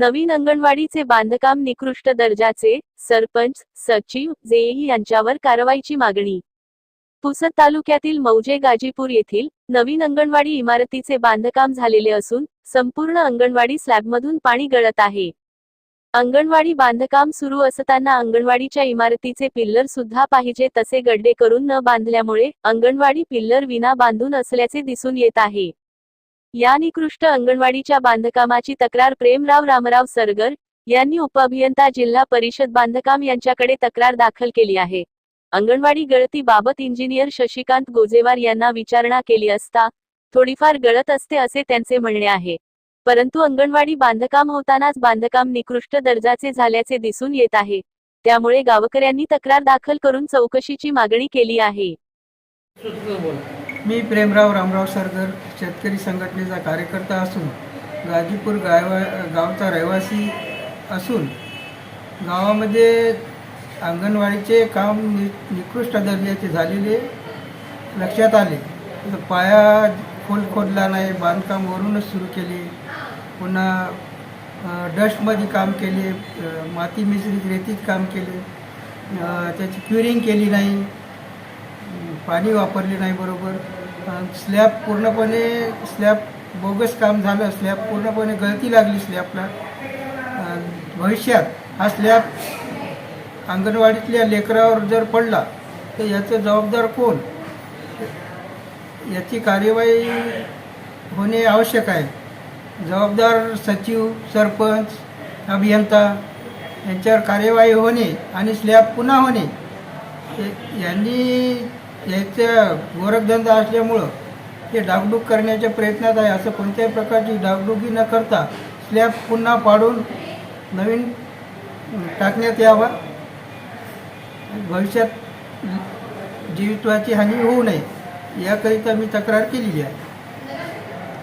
नवीन अंगणवाडीचे बांधकाम निकृष्ट दर्जाचे सरपंच सचिव जेई यांच्यावर कारवाईची मागणी. पुसद तालुक्यातील मौजे गाजीपूर येथील नवीन अंगणवाडी इमारतीचे बांधकाम झालेले असून संपूर्ण अंगणवाडी स्लॅबमधून पाणी गळत आहे. अंगणवाडी बांधकाम सुरू असताना अंगणवाडीच्या इमारतीचे पिल्लर सुद्धा पाहिजे तसे गड्डे करून न बांधल्यामुळे अंगणवाडी पिल्लर विना बांधून असल्याचे दिसून येत आहे. या निकृष्ट अंगणवाडीच्या बांधकामाची तक्रार प्रेमराव रामराव सरगर यांनी उपअभियंता जिल्हा परिषद बांधकाम यांच्याकडे तक्रार दाखल केली आहे. अंगणवाडी गळती बाबत इंजिनियर शशिकांत गोजेवार यांना विचारणा केली असता थोडीफार गळत असते असे त्यांचे म्हणणे आहे. परंतु अंगणवाडी बांधकाम होतानाच बांधकाम निकृष्ट दर्जाचे झाल्याचे दिसून येत आहे. त्यामुळे गावकऱ्यांनी तक्रार दाखल करून चौकशीची मागणी केली आहे. मी प्रेमराव रामराव सरगर शेतकरी संघटनेचा कार्यकर्ता असून गाजीपूर गायवा गावचा रहिवासी असून गावामध्ये अंगणवाडीचे काम नि निकृष्ट दर्जाचे झालेले लक्षात आले. पाया खोल खोदला नाही बांधकाम वरूनच सुरू केले. पुन्हा डस्टमध्ये काम केले माती मिश्रित रेतीत काम केले. त्याची क्युरिंग केली नाही. पाणी वापरले नाही बरोबर. स्लॅब पूर्णपणे स्लॅब बोगस काम झालं स्लॅब पूर्णपणे गळती लागली स्लॅबला भविष्यात हा स्लॅब अंगणवाडीतल्या लेकरावर जर पडला तर याचं जबाबदार कोण? याची कार्यवाही होणे आवश्यक आहे. जबाबदार सचिव सरपंच अभियंता यांच्यावर कार्यवाही होणे आणि स्लॅब पुन्हा होणे यांनी याचा गोरखधंदा असल्यामुळं हे डागडूग करण्याच्या प्रयत्नात आहे. असं कोणत्याही प्रकारची डागडुगी न करता स्लॅब पुन्हा पाडून नवीन टाकण्यात यावा. भविष्यात जीवितवाची हानी होऊ नये याकरिता मी तक्रार केलेली आहे.